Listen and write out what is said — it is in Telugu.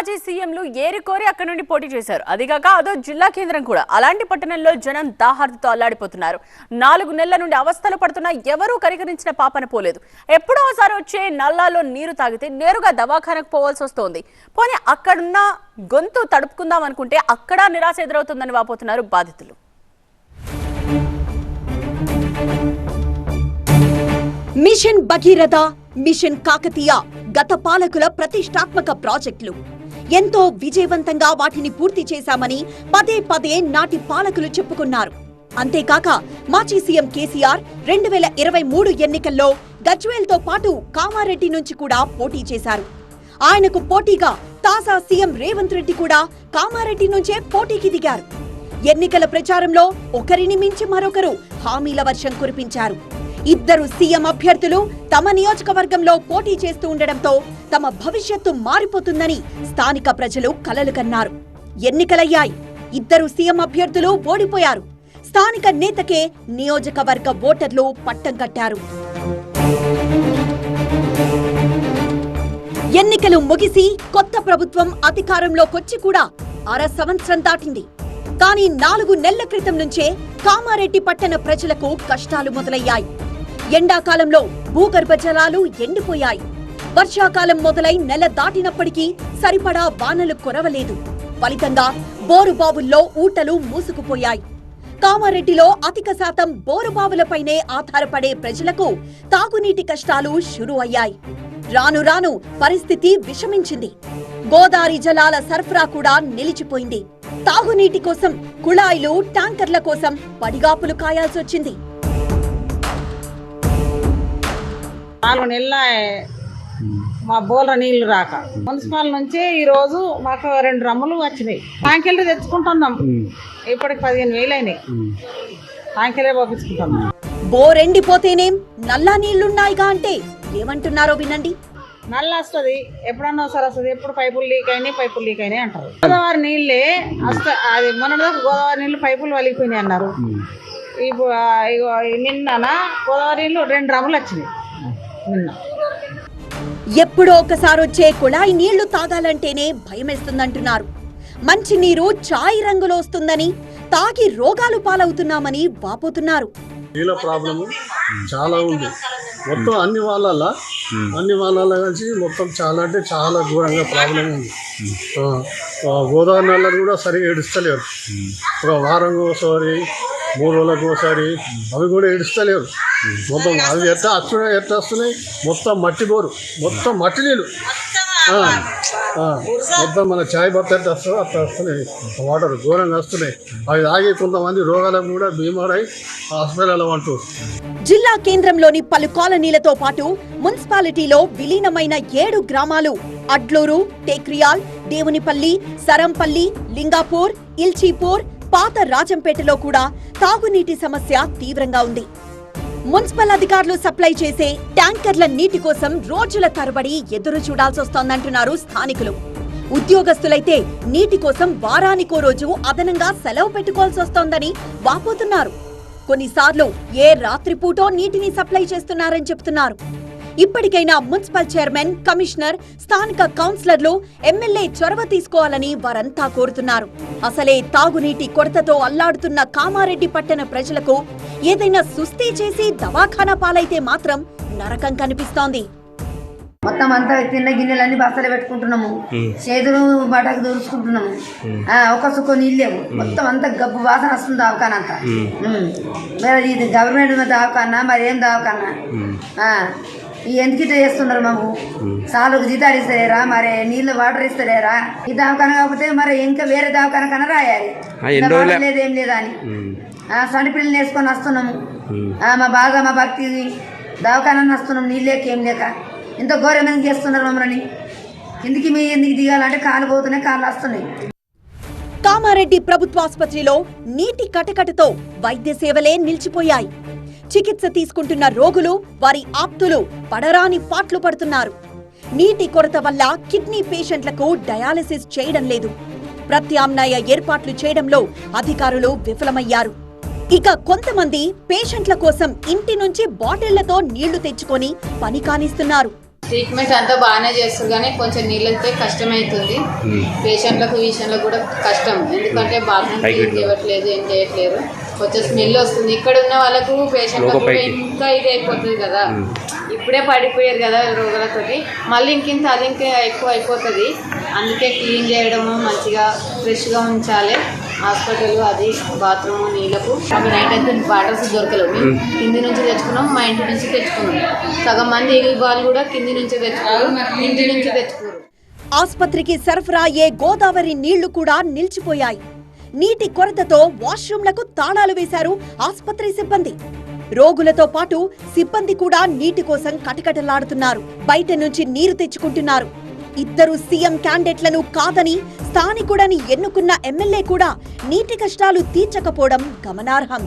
మాజీ సీఎంలు ఏరికోరి అక్కడి నుండి పోటీ చేశారు. అదిగాక అదో జిల్లా కేంద్రం కూడా. అలాంటి పట్టణంలో జనం దాహార్తితో అల్లాడిపోతున్నారు. నాలుగు నెలల నుండి అవస్థలు పడుతున్నా ఎవరూ కరికరించిన పాపన పోలేదు. ఎప్పుడో ఒకసారి వచ్చే నల్లాలో నీరు తాగితే నేరుగా దవాఖానకు పోవాల్సి వస్తోంది. పోనీ అక్కడున్న గొంతు తడుపుకుందాం అనుకుంటే అక్కడ నిరాశ ఎదురవుతుందని వాపోతున్నారు బాధితులు. మిషన్ భగీరథ మిషన్ కాకతీయ గత పాలకుల ప్రతిష్టాత్మక ప్రాజెక్టులు. ఎంతో విజయవంతంగా వాటిని పూర్తి చేశామని పదే పదే నాటి పాలకులు చెప్పుకున్నారు. అంతేకాక మాజీ సీఎం కేసీఆర్ రెండు వేల ఇరవై మూడు ఎన్నికల్లో గజ్వేల్తో పాటు కామారెడ్డి నుంచి కూడా పోటీ చేశారు. ఆయనకు పోటీగా తాజా సీఎం రేవంత్ రెడ్డి కూడా కామారెడ్డి నుంచే పోటీకి దిగారు. ఎన్నికల ప్రచారంలో ఒకరిని మించి మరొకరు హామీల వర్షం కురిపించారు. ఇద్దరు సీఎం అభ్యర్థులు తమ నియోజకవర్గంలో పోటీ చేస్తూ ఉండడంతో తమ భవిష్యత్తు మారిపోతుందని స్థానిక ప్రజలు కలలు కన్నారు. ఎన్నికలయ్యాయి. ఇద్దరు సీఎం అభ్యర్థులు ఓడిపోయారు. స్థానిక నేతకే నియోజకవర్గ ఓటర్లు పట్టం కట్టారు. ఎన్నికలు ముగిసి కొత్త ప్రభుత్వం అధికారంలోకొచ్చి కూడా అర సంవత్సరం దాటింది. కానీ నాలుగు నెలల క్రితం నుంచే కామారెడ్డి పట్టణ ప్రజలకు కష్టాలు మొదలయ్యాయి. ఎండాకాలంలో భూగర్భ జలాలు ఎండిపోయాయి. వర్షాకాలం మొదలై నెల దాటినప్పటికీ సరిపడా వానలు కురవలేదు. ఫలితంగా బోరు బావుల్లో ఊటలు మూసుకుపోయాయి. కామారెడ్డిలో అధిక శాతం బోరుబావులపైనే ఆధారపడే ప్రజలకు తాగునీటి కష్టాలు షురు అయ్యాయి. రాను రాను పరిస్థితి విషమించింది. గోదావరి జలాల సరఫరా కూడా నిలిచిపోయింది. తాగునీటి కోసం కుళాయిలు ట్యాంకర్ల కోసం పడిగాపులు కాయాల్సొచ్చింది. నాలుగు నెలల మా బోల నీళ్ళు రాక. మున్సిపల్ నుంచి ఈ రోజు మాకు రెండు డ్రమ్ములు వచ్చినాయి. ట్యాంకెళ్ళి తెచ్చుకుంటున్నాం. ఇప్పటికి పదిహేను వేలు అయినాయి. ట్యాంకెళ్ళే పంపించుకుంటున్నాం. బోరెండిపోతేనేం నల్లా నీళ్ళున్నాయిగా అంటే ఏమంటున్నారో వినండి. నల్ల వస్తుంది. ఎప్పుడన్నా ఒకసారి వస్తుంది. ఎప్పుడు పైపులు లీక్ అయినాయి పైపులు లీక్ అయినాయి అంటారు. గోదావరి నీళ్ళే వస్త అది మొన్న గోదావరి నీళ్ళు పైపులు వలిగిపోయినాయి అన్నారు. ఇప్పుడు నిన్న గోదావరి నీళ్ళు రెండు డ్రమ్ములు వచ్చినాయి. ఎప్పుడో ఒకసారి వచ్చే కుళాయి నీళ్ళు తాగాలంటేనే భయమేస్తుందంటున్నారు. మంచి నీరు చాయ్ రంగులో వస్తుందని తాగి రోగాలు పాలవుతున్నామని వాపోతున్నారు. నీళ్ళ ప్రాబ్లము చాలా ఉంది. మొత్తం అన్ని వాళ్ళ అన్ని వాళ్ళ కలిసి మొత్తం చాలా అంటే చాలా ఘోరంగా ప్రాబ్లం ఉంది. గోదావరి నల్లని కూడా సరిగా ఏడుస్తలేరు ఒక వారం ఒకసారి మూడు రోజులకు ఒకసారి. అవి కూడా ఏడుస్తలేరు మొత్తం అవి ఎట్లా వస్తున్నాయి ఎట్లా వస్తున్నాయి? మొత్తం మట్టి బోరు. మొత్తం మట్టి నీళ్ళు. మొత్తం మన చాయ్ బత్త ఎట్లా వస్తుందో అట్లా వస్తున్నాయి. వాటర్ ఘోరంగా వస్తున్నాయి. అవి తాగి కొంతమంది రోగాలకు కూడా బీమారై హాస్పిటల్ అంటూ జిల్లా కేంద్రంలోని పలు కాలనీలతో పాటు మున్సిపాలిటీలో విలీనమైన ఏడు గ్రామాలు అడ్లూరు టేక్రియాల్ దేవునిపల్లి సరంపల్లి లింగాపూర్ ఇల్చీపూర్ పాత రాజంపేటలో కూడా తాగునీటి సమస్య తీవ్రంగా ఉంది. మున్సిపల్ అధికారులు సప్లై చేసే ట్యాంకర్ల నీటి కోసం రోజుల తరబడి ఎదురు చూడాల్సొస్తోందంటున్నారు స్థానికులు. ఉద్యోగస్తులైతే నీటి కోసం వారానికో రోజు అదనంగా సెలవు పెట్టుకోవాల్సి వస్తోందని వాపోతున్నారు. కొన్నిసార్లు ఏ రాత్రిపూటో నీటిని సప్లై చేస్తున్నారని చెప్తున్నారు. ఇప్పటికైనా మున్సిపల్ చైర్మన్ కమిషనర్ స్థానిక కౌన్సిలర్లు ఎమ్మెల్యే చొరవ తీసుకోవాలని వారంతా కోరుతున్నారు. అసలే తాగునీటి కొరతతో అల్లాడుతున్న కామారెడ్డి పట్టణ ప్రజలకు ఏదైనా సుస్థి చేసి దవాఖానా పాలైతే మాత్రం నరకం కనిపిస్తోంది. మొత్తం అంతా తిన్న గిన్నెలన్నీ బస్తలు పెట్టుకుంటున్నాము. చేతులు బట్టకు దూర్చుకుంటున్నాము ఆ, ఒక సుఖం నీళ్ళు లేవు. మొత్తం అంతా గబ్బు వాసన వస్తుంది దవాఖాన అంతా. మరి ఇది గవర్నమెంట్ దవాఖానా మరి ఏం దవాఖానా? ఆ, ఈ ఎందుకు ఇట్లా చేస్తున్నారు మాకు? సార్లకు జీతాలు ఇస్తలేరా? మరి నీళ్ళు వాటర్ ఇస్తలేరా? ఈ దవాఖాన కాకపోతే మరి ఇంకా వేరే దవాఖాన కన్నా రాయాలి లేదు ఏం లేదా అని ఆ, సండి పిల్లలు వేసుకొని వస్తున్నాము. ఆ, మా బాగా మా భక్తి దవాఖాన వస్తున్నాం నీళ్ళు లేక ఏం లేక. ఇంత ఘోరమైన చేస్తున్నారు మమ్మల్ని? ఎందుకు మీ ఎందుకు దిగాలంటే కాలు పోతున్నాయి కాళ్ళు వస్తున్నాయి. కామారెడ్డి ప్రభుత్వాసుపత్రిలో నీటి కటకటతో వైద్య సేవలే నిలిచిపోయాయి. చికిత్స తీసుకుంటున్న రోగులు వారి ఆప్తులు పడరాని పాట్లు పడుతున్నారు. నీటి కొరత వల్ల కిడ్నీ పేషెంట్లకు డయాలసిస్ చేయడం లేదు. ప్రత్యామ్నాయ ఏర్పాట్లు చేయడంలో అధికారులు విఫలమయ్యారు. ఇక కొంతమంది పేషెంట్ల కోసం ఇంటి నుంచి బాటిళ్ళతో నీళ్ళు తెచ్చుకొని పని కానిస్తున్నారు. ట్రీట్మెంట్ అంతా బాగానే చేస్తారు కానీ కొంచెం నీళ్ళతో కష్టమవుతుంది పేషెంట్లకు విషయంలో కూడా కష్టం. ఎందుకంటే బాత్రూమ్ చేయట్లేదు ఏం చేయట్లేదు. కొంచెం స్మెల్ వస్తుంది. ఇక్కడ ఉన్న వాళ్ళకు పేషెంట్లకు కూడా ఇంకా ఇది అయిపోతుంది కదా. ఇప్పుడే పడిపోయారు కదా రోగాలతోటి. మళ్ళీ ఇంకింత అది ఇంకా ఎక్కువ అయిపోతుంది. అందుకే క్లీన్ చేయడము మంచిగా ఫ్రెష్గా ఉంచాలి. హాస్పిటల్ అది బాత్రూమ్ నీళ్ళకు. అక్కడ నైట్ అయితే వాటర్స్ దొరకలేవు. కింది నుంచి తెచ్చుకున్నాం మా ఇంటి నుంచి తెచ్చుకున్నాం. సగం మంది ఈగిల్ బాల్ కూడా కింది నుంచి తెచ్చుకున్నారు ఇంటి నుంచి తెచ్చుకోరు. ఆస్పత్రికి సరఫరా అయ్యే గోదావరి నీళ్ళు కూడా నిలిచిపోయాయి. నీటి కొరతతో వాష్రూమ్లకు తాళాలు వేశారు ఆస్పత్రి సిబ్బంది. రోగులతో పాటు సిబ్బంది కూడా నీటి కోసం కటకటలాడుతున్నారు. బయట నుంచి నీరు తెచ్చుకుంటున్నారు. ఇద్దరు సీఎం క్యాండిడేట్లను కాదని స్థానికుడని ఎన్నుకున్న ఎమ్మెల్యే కూడా నీటి కష్టాలు తీర్చకపోవడం గమనార్హం.